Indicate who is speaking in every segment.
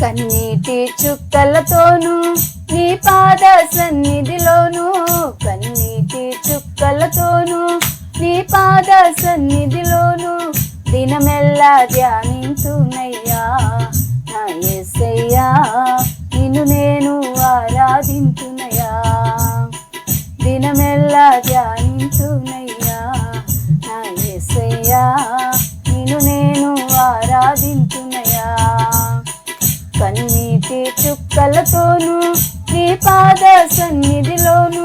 Speaker 1: కన్నీటి చుక్కలతోను నీ పాద సన్నిధిలోను. కన్నీటి చుక్కలతోను నీ పాద సన్నిధిలోను. దినమెల్లా ధ్యానించునయ్యా సన్నిధిలోను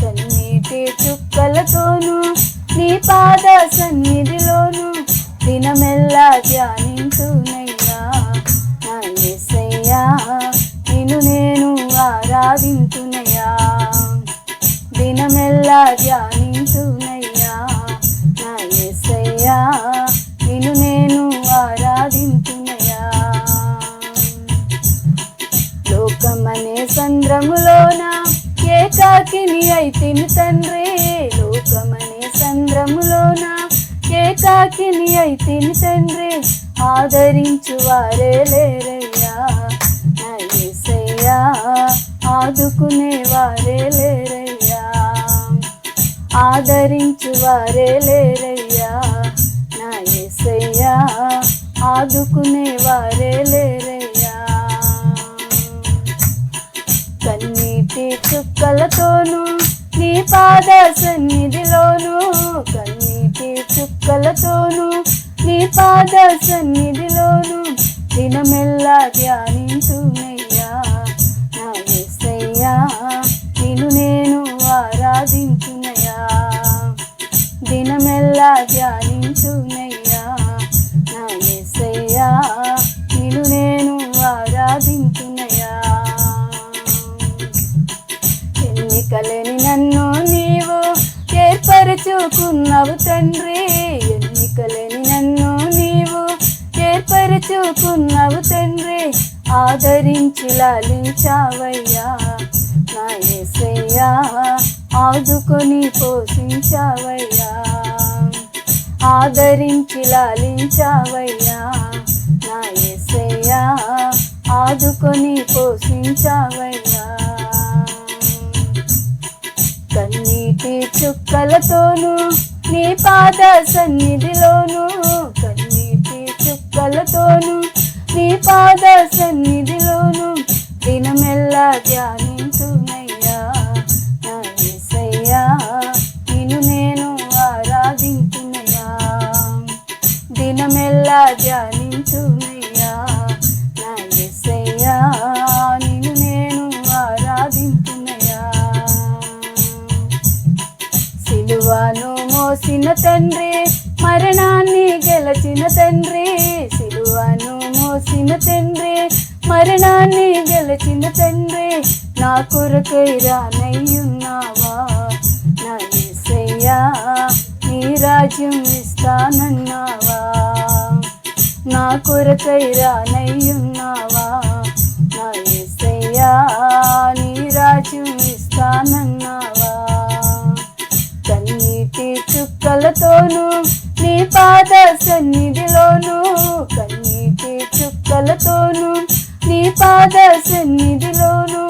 Speaker 1: కన్నీటి చుక్కలతోను నీ పాద సన్నిధిలోను దినమెల్లా ధ్యానించునయ్యా. నా ఎస్సయ్యా నిన్ను నేను ఆరాధించునయ్యా. దినమెల్లా ధ్యాని అయితిని తండ్రి లోకమనే సంద్రములోన? ఏకాకిని అయితిని తండ్రి ఆదరించు వారే లేరయ్యా. నా ఆదుకునే వారే లేరయ్యా. ఆదరించు వారే లేరయ్యా. నా యేసయ్యా ఆదుకునే వారే లేరయ్యా. కన్నీటి చుక్కలతోను పాద సన్నిధిలోను కన్నీటి చుక్కలతోను నీ పాద సన్నిధిలోను దినమెల్లా ధ్యానించునయ్యా లేని నన్ను నీవు ఏర్పరచుకున్నావు తండ్రి. ఎన్నిక లేని నన్ను నీవు ఏర్పరచుకున్నావు తండ్రి. ఆదరించి లాలించావయ్యా నా ఏసయ్యా ఆదుకొని పోషించావయ్యా. ఆదరించి లాలించావయ్యా నా ఏసయ్యా ఆదుకొని పోషించావయ్యా. చుక్కలతోనూ నీ పాద సన్నిధిలోను కన్నీటి చుక్కలతోను నీ పాద సన్నిధిలోను దినమెల్లా ధ్యానించునయ్యా నా యేసయ్యా నిన్ను నేను ఆరాధించునయ్యా దినమెల్లా ధ్యానించునయ్యా. సిలువను మోసిన తండ్రి మరణాన్ని గెలచిన తండ్రి. సిలువను మోసిన తండ్రి మరణాన్ని గెలచిన తండ్రి. నా కొరకై రానయ్యున్నావా? నా యేసయ్యా నీ రాజ్యం ఇస్తానన్నావా? నా కొరకై రానయ్యున్నావా? నీ పాద సన్నిధిలోను కన్నీటి చుక్కలతోను. నీ పాద సన్నిధిలోను